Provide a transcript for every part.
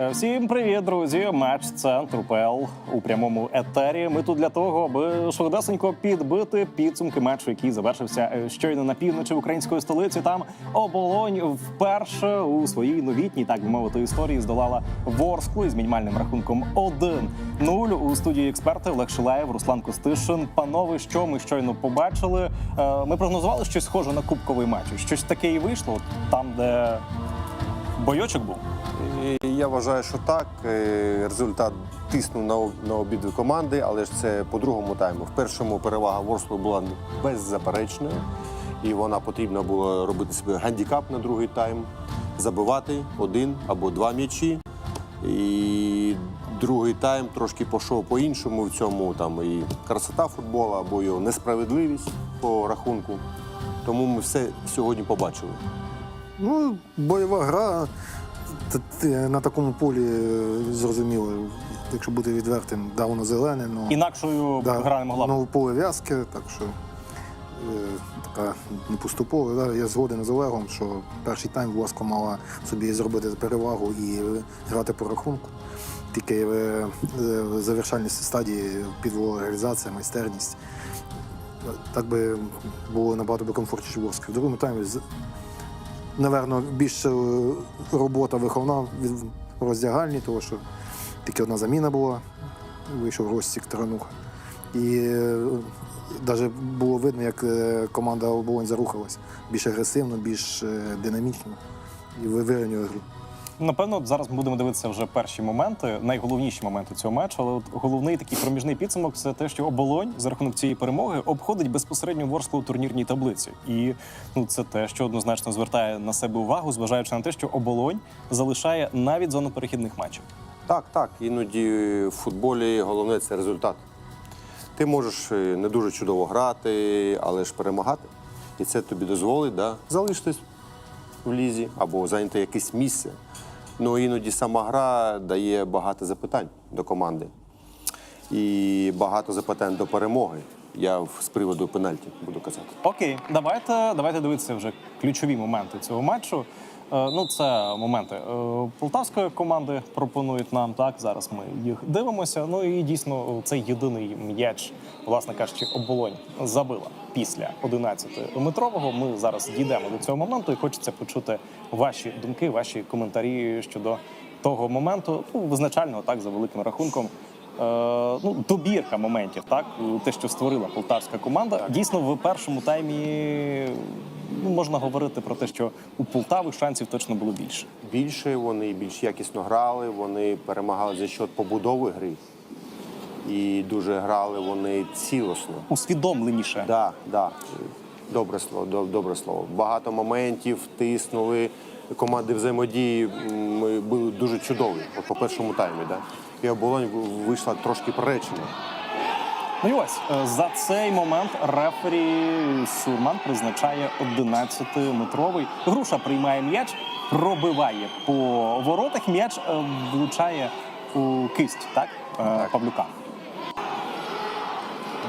Е, Всім привіт, друзі! Матч центр УПЛ у прямому етері. Ми тут для того, аби швидесенько підбити підсумки матчу, який завершився е, щойно на півночі української столиці. Там оболонь вперше у своїй новітній, так би мовити, історії здолала Ворсклу із мінімальним рахунком 1-0. У студії експерти Олег Шилаєв, Руслан Костишин. Панове, що ми щойно побачили? Е, Ми прогнозували щось схоже на кубковий матч. Щось таке і вийшло там, де бойочок був. Я вважаю, що так. Е, Результат тиснув на, на обидві команди, але ж це по другому тайму. В першому перевага Ворслу була беззаперечною, і вона потрібно було робити собі гандікап на другий тайм, забивати один або два м'ячі. І другий тайм трошки пішов по-іншому в цьому там і красота футболу, або його несправедливість по рахунку. Тому ми все сьогодні побачили. Ну, бойова гра на такому полі е, зрозуміло. Якщо бути відвертим, да, воно зелене, ну, Інакшою да, гра не могла б ну, поле в'язке, так що е, така не поступово. Да. Я згоден з Олегом, що перший тайм Воска мала собі зробити перевагу і грати по рахунку. Тільки в, е, завершальній стадії підвела реалізація, майстерність. Так би було набагато комфортніше Ворска. В другому таймі Наверно, більше е, робота виховна в роздягальні, тому що тільки одна заміна була, вийшов Ростік Тарануха. І навіть було видно, як е, команда оболонь зарухалась більш агресивно, більш е, динамічно і вирівнює гру. Напевно, зараз ми будемо дивитися вже перші моменти, найголовніші моменти цього матчу. Але от головний такий проміжний підсумок це те, що оболонь за рахунок цієї перемоги обходить безпосередньо Ворсклу у турнірній таблиці. І ну це те, що однозначно звертає на себе увагу, зважаючи на те, що оболонь залишає навіть зону перехідних матчів. Так, так. Іноді в футболі головне це результат. Ти можеш е, не дуже чудово грати, але ж перемагати. І це тобі дозволить да, залишитись в лізі або зайняти якесь місце. Ну іноді сама гра дає багато запитань до команди. І багато запитань до перемоги. Я з приводу пенальті буду казати. Окей, давайте, давайте дивитися вже ключові моменти цього матчу. Е, ну, це моменти е, полтавської команди пропонують нам. Так зараз ми їх дивимося. Ну і дійсно цей єдиний м'яч, власне кажучи, оболонь забила після 11-метрового. Ми зараз дійдемо до цього моменту, і хочеться почути ваші думки, ваші коментарі щодо того моменту. Ну, визначального так за великим рахунком. Е, ну, добірка моментів, так те, що створила полтавська команда. Дійсно, в першому таймі ну, можна говорити про те, що у Полтави шансів точно було більше. Більше вони більш якісно грали, вони перемагали за счет побудови гри. І дуже грали вони цілосно. Усвідомленіше. Да, да. Добре слово, доб- добре слово. Багато моментів тиснули. Команди взаємодії м, були дуже чудові от по першому таймі. Да? І оболонь вийшла трошки приречена. Ну і ось е, за цей момент рефері Сурман призначає 11-метровий. Груша приймає м'яч, пробиває по воротах. М'яч е, влучає у кисть, так, Е, Павлюка.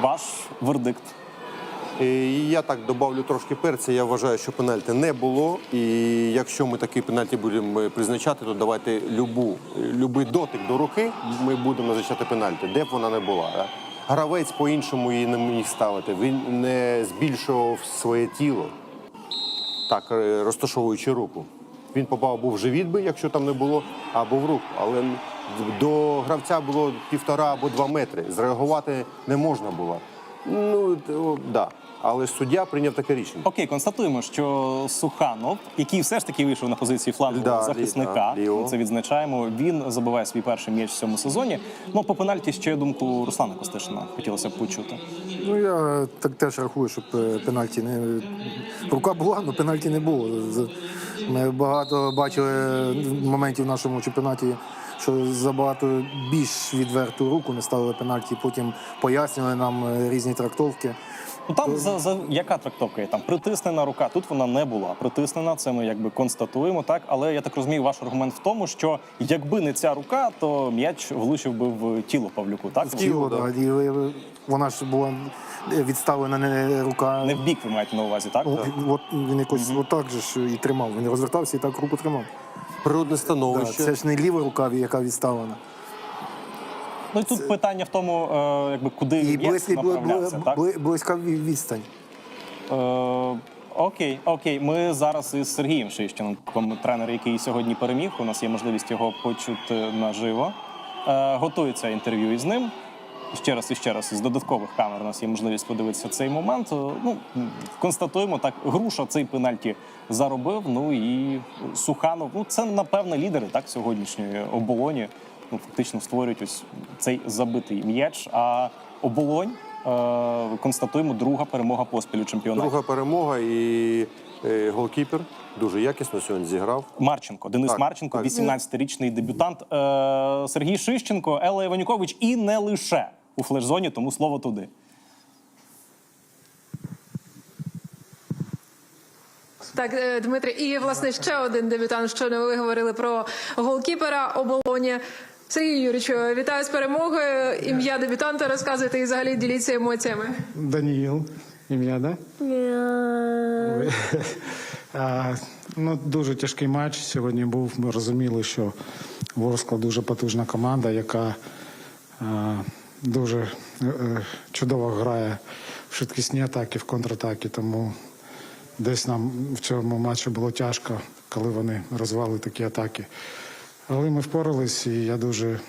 Ваш вердикт. І я так добавлю трошки перця. Я вважаю, що пенальті не було. І якщо ми такий пенальті будемо призначати, то давайте любу, любий дотик до руки ми будемо назначати пенальті, де б вона не була. да. Гравець по-іншому її не міг ставити. Він не збільшував своє тіло, так е, розташовуючи руку. Він попав був в живіт би, якщо там не було, або в руку. Але до гравця було півтора або два метри. Зреагувати не можна було. Ну, так. Але суддя прийняв таке рішення. Окей, констатуємо, що Суханов, який все ж таки вийшов на позиції флангового Да, захисника, лі- да, ліво. це відзначаємо. Він забиває свій перший м'яч в цьому сезоні. Ну по пенальті ще думку Руслана Костишина хотілося б почути. Ну я так теж рахую, що пе- пенальті не рука була, але пенальті не було. З- Ми багато бачили моментів в нашому чемпіонаті, що забагато більш відверту руку не ставили пенальті, потім пояснювали нам е, різні трактовки. Ну там за, за яка трактовка є? Там притиснена рука. Тут вона не була притиснена. Це ми якби констатуємо, так. Але я так розумію, ваш аргумент в тому, що якби не ця рука, то м'яч влучив би в тіло Павлюку. Так Тіло, да. да. е, вона ж була відставлена не рука. не в бік ви маєте на увазі, так? Ну, От він якось отак же ж і тримав. Він розвертався і так руку тримав. Природне Да, це ж не ліва рука, яка відставлена. Ну і тут питання в тому, е, якби куди І м'яч близька, направлявся, так? близька відстань. Е, окей, окей. Ми зараз із Сергієм Шищином, тренер, який сьогодні переміг. У нас є можливість його почути наживо. Е, готується інтерв'ю із ним. Ще раз і ще раз із додаткових камер у нас є можливість подивитися цей момент. Е, Ну констатуємо так, груша цей пенальті заробив. Ну і Суханов. Ну це напевно лідери так сьогоднішньої оболоні. Ну фактично створюють ось цей забитий м'яч. А оболонь е, констатуємо друга перемога поспіль у чемпіонаті. Друга перемога і е, голкіпер дуже якісно сьогодні зіграв. Марченко, Денис Так, Марченко, так. 18-річний дебютант. Е, Сергій Шищенко, Елла Іванюкович і не лише у флеш-зоні, тому слово туди. Так, е, Дмитрий, і власне ще один дебютант. Що не ви говорили про голкіпера оболоні. Сергій Юрійович, вітаю з перемогою. Ім'я дебютанта розказуйте і взагалі діліться емоціями. Даніїл, ім'я, да? А, ну, дуже тяжкий матч сьогодні був. Ми розуміли, що Ворскла дуже потужна команда, яка а, дуже е, е, чудово грає в швидкісні атаки, в контратаки. Тому десь нам в цьому матчі було тяжко, коли вони розвали такі атаки. Але ми впорались, і я дуже е,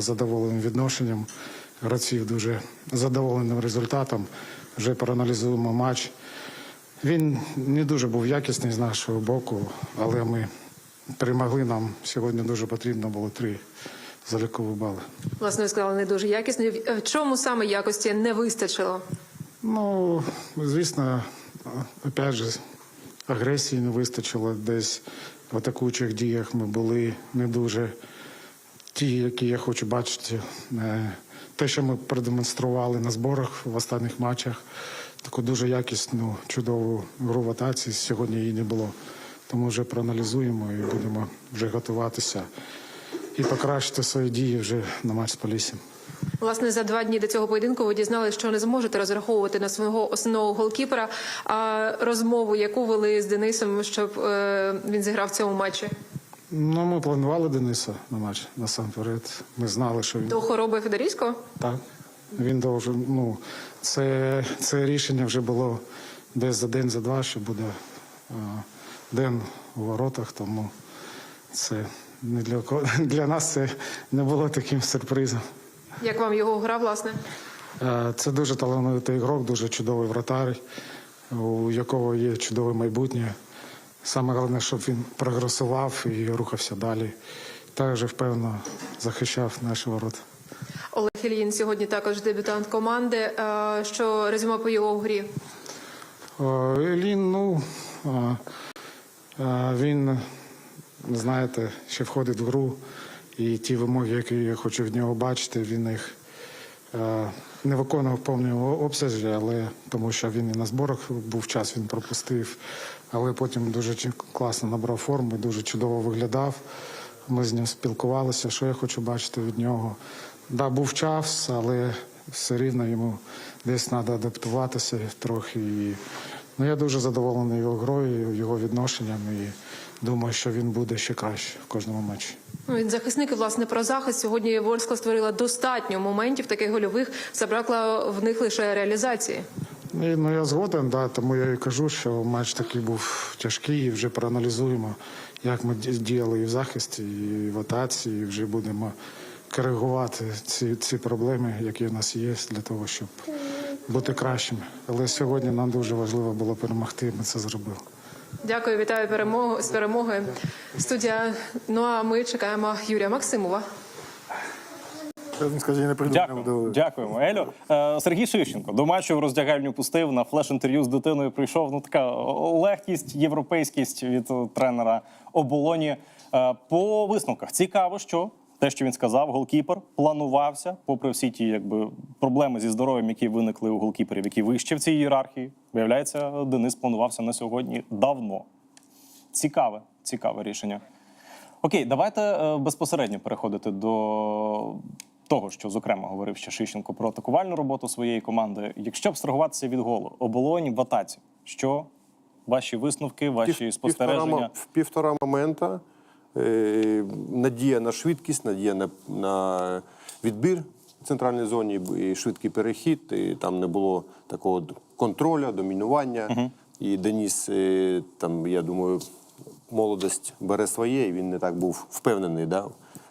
задоволений відношенням гравців, дуже задоволеним результатом. Вже проаналізуємо матч. Він не дуже був якісний з нашого боку, але ми перемогли нам. Сьогодні дуже потрібно було три залікові бали. Власне, ви сказали, не дуже якісно. В в чому саме якості не вистачило? Ну, звісно, опять же, агресії не вистачило. Десь в атакуючих діях ми були не дуже ті, які я хочу бачити. Е, Те, що ми продемонстрували на зборах в останніх матчах, таку дуже якісну, чудову гру в атаці. Сьогодні її не було. Тому вже проаналізуємо і будемо вже готуватися і покращити свої дії вже на матч з Поліссям. Власне, за два дні до цього поєдинку ви дізналися, що не зможете розраховувати на свого основного голкіпера. А розмову, яку вели з Денисом, щоб е, він зіграв в цьому матчі Ну, ми планували Дениса на матч насамперед. Ми знали, що він до хвороби Федорійського. так. Він должен. Ну, це, це рішення вже було десь за день, за два, що буде а, день у воротах, тому це не для для нас це не було таким сюрпризом. Як вам його гра, власне? Е, Це дуже талановитий ігрок, дуже чудовий вратар, у якого є чудове майбутнє. Саме головне, щоб він прогресував і рухався далі. Також впевнено захищав наші ворота. Олег Ільїн сьогодні також дебютант команди. Е, Що резюме по його грі? Лін, ну а, а, він, знаєте, ще входить в гру, і ті вимоги, які я хочу від нього бачити, він їх е, не виконував повному обсязі, але тому що він і на зборах був час, він пропустив. Але потім дуже класно набрав форму, дуже чудово виглядав. Ми з ним спілкувалися, що я хочу бачити від нього. Да, був час, але все рівно йому десь треба адаптуватися трохи. І, ну, я дуже задоволений його грою, його відношенням і думаю, що він буде ще краще в кожному матчі. Ну, Він захисник власне про захист. Сьогодні Ворскла створила достатньо моментів таких гольових. Забракло в них лише реалізації. І, ну, я згоден, да, тому я і кажу, що матч такий був тяжкий, і вже проаналізуємо, як ми діяли і в захисті, і в атаці, і вже будемо коригувати ці, ці проблеми, які в нас є, для того, щоб бути кращими. Але сьогодні нам дуже важливо було перемогти, ми це зробили. Дякую, вітаю перемогу з перемогою. Студія. Ну а ми чекаємо Юрія Максимова. Дякуємо, дякуємо, Елю. Е, Сергій Шищенко до матчу в роздягальню пустив на флеш-інтерв'ю з дитиною. Прийшов ну така легкість, європейськість від е, тренера оболоні. Е, По висновках цікаво, що те, що він сказав, голкіпер планувався, попри всі ті якби проблеми зі здоров'ям, які виникли у голкіперів, які вище в цій ієрархії. Виявляється, Денис планувався на сьогодні давно. Цікаве, цікаве рішення. Окей, давайте е, безпосередньо переходити до того, що зокрема говорив ще Шищенко про атакувальну роботу своєї команди. Якщо абстрагуватися від голу, оболонь в атаці, що ваші висновки, ваші Пів- спостереження? В півтора момента Надія на швидкість, надія на, на відбір в центральній зоні, і швидкий перехід. І там не було такого контролю, домінування. І Деніс, е, там, я думаю, молодость бере своє, і він не так був впевнений. Да?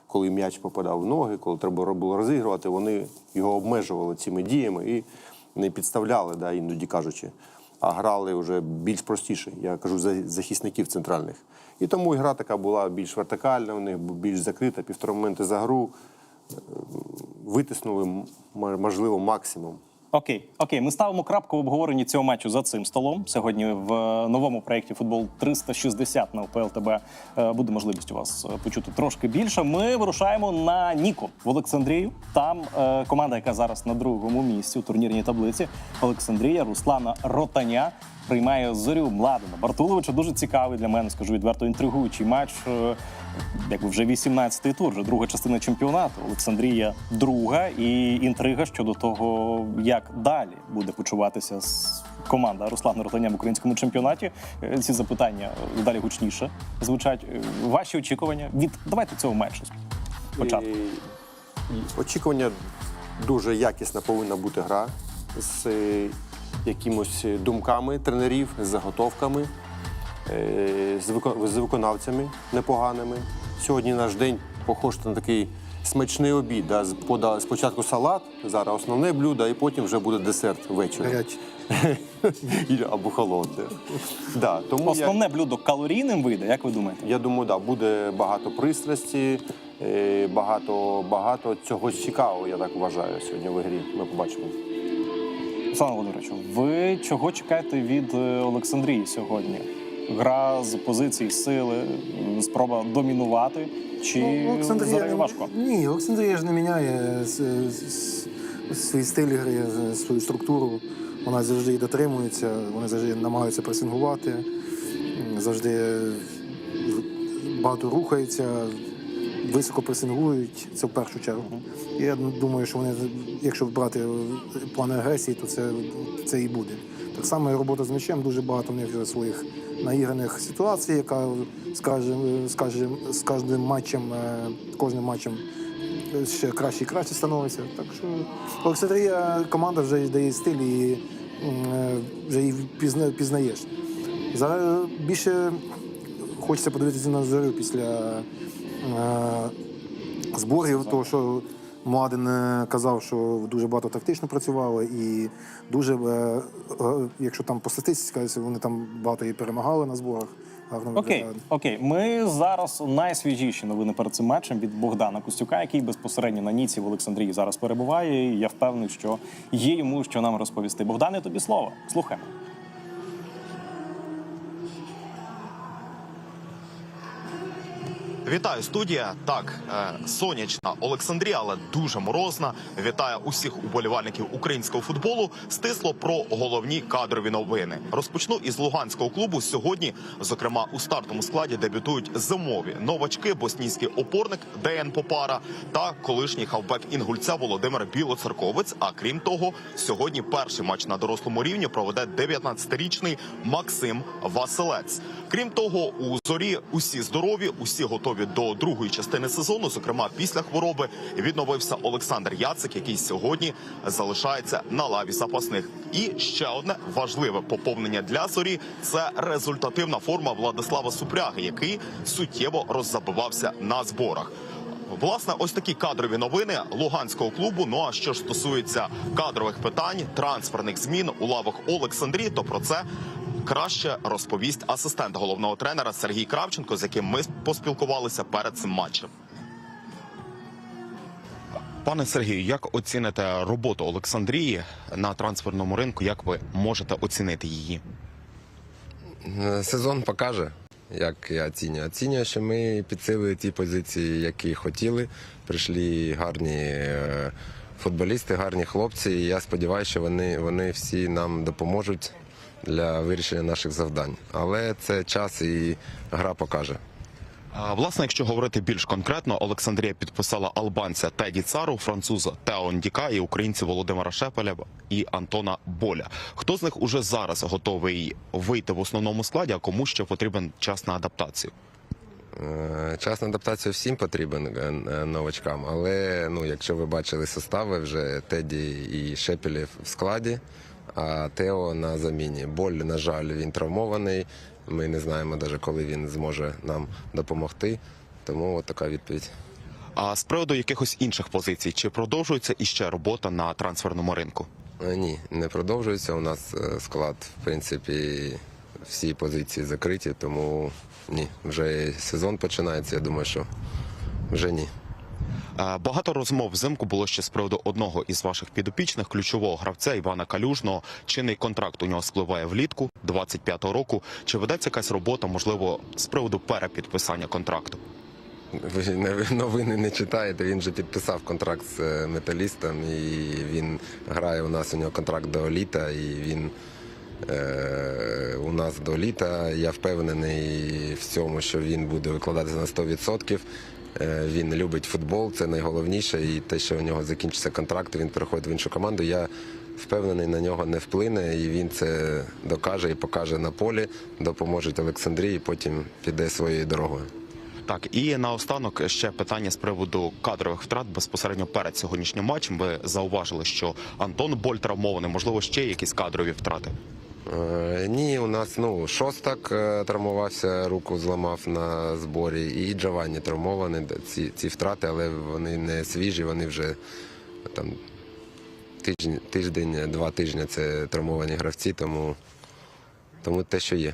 Коли м'яч попадав в ноги, коли треба було розігрувати, вони його обмежували цими діями і не підставляли, да, іноді кажучи, а грали вже більш простіше. Я кажу за захисників центральних. І тому гра така була більш вертикальна, у них більш закрита, півтора моменти за гру. Е, Витиснули, можливо, максимум. Окей, окей, ми ставимо крапку в обговоренні цього матчу за цим столом. Сьогодні в е, новому проєкті Футбол 360 на УПЛ ТБ е, буде можливість у вас почути трошки більше. Ми вирушаємо на Ніко в Олександрію. Там команда, яка зараз на другому місці у турнірній таблиці. Олександрія Руслана Ротаня приймає зорю Младена Бартуловича. Дуже цікавий для мене, скажу відверто, інтригуючий матч. Е, Якби вже 18-й тур, вже друга частина чемпіонату. Олександрія друга, і інтрига щодо того, як далі буде почуватися с- команда Руслана Ротаня в українському чемпіонаті. Е, Ці запитання е, далі гучніше звучать. Ваші очікування від давайте цього матчу спочатку. Очікування дуже якісна повинна бути гра з якимось думками тренерів, з заготовками, е, з, виконавцями непоганими. Сьогодні наш день похож на такий смачний обід. Да? Спочатку салат, зараз основне блюдо, і потім вже буде десерт ввечері. Або холодне. Да, тому я- Основне блюдо калорійним вийде, як ви думаєте? я думаю, да, буде багато пристрасті, е, багато, багато цього цікавого, я так вважаю, сьогодні в ігрі. Ми побачимо. Руслан Володимирович, ви чого чекаєте від е, Олександрії сьогодні? Гра з позиції сили, спроба домінувати, чи зорі не- важко? Ні, Олександрія ж не міняє свій стиль гри, свою структуру. Вона завжди її дотримується, вони завжди намагаються пресингувати, завжди багато рухаються, високо пресингують. Це в першу чергу. Я думаю, що вони, якщо брати план агресії, то це, це і буде. Так само і робота з м'ячем, дуже багато в них своїх наіграних ситуацій, яка з кожним, з кожним, матчем, е, кожним матчем ще краще і краще становиться. Так що Олександрія команда вже дає стиль і е, вже її пізна, пізнаєш. Зараз більше хочеться подивитися на зорю після е, зборів, тому що Младен е, казав, що дуже багато тактично працювали, і дуже, е, е, якщо там по статистиці вони там багато і перемагали на зборах. Гарно Окей, окей. Ми зараз найсвіжіші новини перед цим матчем від Богдана Костюка, який безпосередньо на Ніці в Олександрії зараз перебуває. І я впевнений, що є йому що нам розповісти. Богдане, тобі слово. Слухаємо. Вітаю, студія. Так, е, сонячна Олександрія, але дуже морозна. Вітаю усіх уболівальників українського футболу. Стисло про головні кадрові новини. Розпочну із луганського клубу. Сьогодні, зокрема, у стартовому складі дебютують зимові новачки, боснійський опорник ДН Попара та колишній хавбек інгульця Володимир Білоцерковець. А крім того, сьогодні перший матч на дорослому рівні проведе 19-річний Максим Василець. Крім того, у зорі усі здорові, усі готові до другої частини сезону. Зокрема, після хвороби відновився Олександр Яцик, який сьогодні залишається на лаві запасних. І ще одне важливе поповнення для зорі це результативна форма Владислава Супряги, який суттєво роззабивався на зборах. Власне, ось такі кадрові новини луганського клубу. Ну а що ж стосується кадрових питань, трансферних змін у лавах Олександрії, то про це краще розповість асистент головного тренера Сергій Кравченко, з яким ми поспілкувалися перед цим матчем. Пане Сергію, як оціните роботу Олександрії на трансферному ринку? Як ви можете оцінити її? Сезон покаже, як я оцінюю. Оцінюю, що ми підсилили ті позиції, які хотіли. Прийшли гарні е, футболісти, гарні хлопці. І я сподіваюся, що вони, вони всі нам допоможуть для вирішення наших завдань. Але це час і гра покаже. А, Власне, якщо говорити більш конкретно, Олександрія підписала албанця Теді Цару, француза Тео Ndіка і українців Володимира Шепеля і Антона Боля. Хто з них уже зараз готовий вийти в основному складі, а кому ще потрібен час на адаптацію? Е, Час на адаптацію всім потрібен е, е, новачкам, але ну, якщо ви бачили состави, вже Теді і Шепелів в складі, а Тео на заміні. Боль, на жаль, він травмований. Ми не знаємо навіть, коли він зможе нам допомогти. Тому от така відповідь. А з приводу якихось інших позицій, чи продовжується іще робота на трансферному ринку? Е, Ні, не продовжується. У нас е, склад, в принципі, всі позиції закриті, тому ні, вже сезон починається. Я думаю, що вже ні. Е, Багато розмов взимку було ще з приводу одного із ваших підопічних, ключового гравця Івана Калюжного. Чинний контракт у нього спливає влітку 25-го року. Чи ведеться якась робота, можливо, з приводу перепідписання контракту? Ви новини не читаєте. Він же підписав контракт з е, металістом, і він грає у нас. У нього контракт до літа, і він е, у нас до літа. Я впевнений в цьому, що він буде викладатися на 100%. Е, Він любить футбол, це найголовніше. І те, що у нього закінчиться контракт, він переходить в іншу команду. Я впевнений, на нього не вплине, і він це докаже і покаже на полі, допоможе Олександрії, потім піде своєю дорогою. Так, і наостанок ще питання з приводу кадрових втрат безпосередньо перед сьогоднішнім матчем. Ви зауважили, що Антон Боль травмований, можливо, ще якісь кадрові втрати. Е, Ні, у нас ну шостак е, травмувався, руку зламав на зборі, і Джованні травмовані Ці, ці втрати, але вони не свіжі, вони вже там тиждень, тиждень, два тижні це травмовані гравці, тому, тому те, що є.